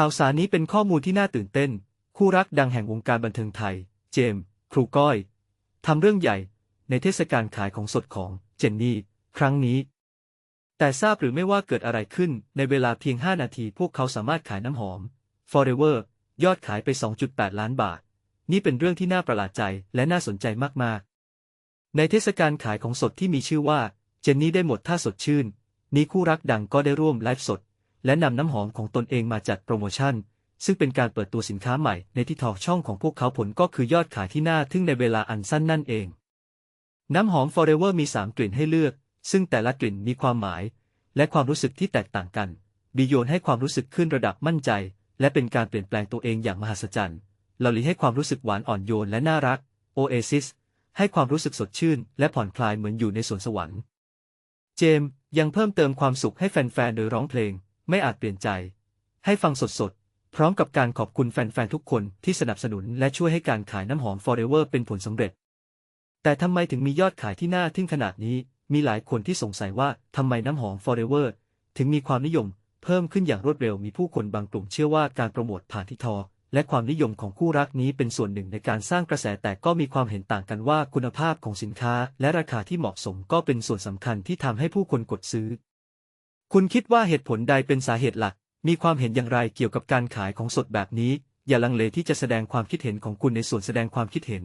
ข่าวสารนี้เป็นข้อมูลที่น่าตื่นเต้น คู่รักดังแห่งวงการบันเทิงไทย เจมส์ครูก้อยทำเรื่องใหญ่ ในเทศกาลขายของสดของเจนนี่ ครั้งนี้ แต่ทราบหรือไม่ว่าเกิดอะไรขึ้นในเวลาเพียง 5 นาที พวกเขาสามารถขายน้ำหอม Forever ยอดขายไป 2.8 ล้านบาท นี่เป็นเรื่องที่น่าประหลาดใจและน่าสนใจมากๆ ในเทศกาลขายของสดที่มีชื่อว่าเจนนี่ได้หมดท่าสดชื่น นี้คู่รักดังก็ได้ร่วมไลฟ์สด และนำน้ำหอมของตนเองมาจัดโปรโมชั่น ซึ่งเป็นการเปิดตัวสินค้าใหม่ในที่ทอกช่องของพวกเขาผลก็คือยอดขายที่น่าทึ่งในเวลาอันสั้นนั่นเอง น้ำหอม Forever มี 3 กลิ่นให้เลือก ซึ่งแต่ละกลิ่นมีความหมาย และความรู้สึกที่แตกต่างกันบีโยนให้ความรู้สึกขึ้นระดับมั่นใจ และเป็นการเปลี่ยนแปลงตัวเองอย่างมหัศจรรย์ลอลีให้ความรู้สึกหวานอ่อนโยนและน่ารัก Oasis ให้ความรู้สึกสดชื่น และผ่อนคลายเหมือนอยู่ในสวนสวรรค์ เจมส์ยังเพิ่มเติมความสุขให้แฟนๆ โดยร้องเพลง ไม่อาจเปลี่ยนใจ ให้ฟังสดๆ พร้อมกับการขอบคุณแฟนๆ ทุกคนที่สนับสนุนและช่วยให้การขายน้ำหอม Forever เป็นผลสำเร็จ แต่ทำไมถึงมียอดขายที่น่าทึ่งขนาดนี้ มีหลายคนที่สงสัยว่าทำไมน้ำหอม Forever ถึงมีความนิยม เพิ่มขึ้นอย่างรวดเร็วมีผู้คนบางกลุ่มเชื่อว่าการโปรโมทผ่านที่ทอและความนิยมของคู่รักนี้เป็นส่วนหนึ่งในการสร้างกระแสแต่ก็มีความเห็นต่างกันว่าคุณภาพของสินค้า และราคาที่เหมาะสมก็เป็นส่วนสำคัญที่ทำให้ผู้คนกดซื้อ คุณคิดว่าเหตุผลใดเป็นสาเหตุหลัก มีความเห็นอย่างไรเกี่ยวกับการขายของสดแบบนี้ อย่าลังเลที่จะแสดงความคิดเห็นของคุณในส่วนแสดงความคิดเห็น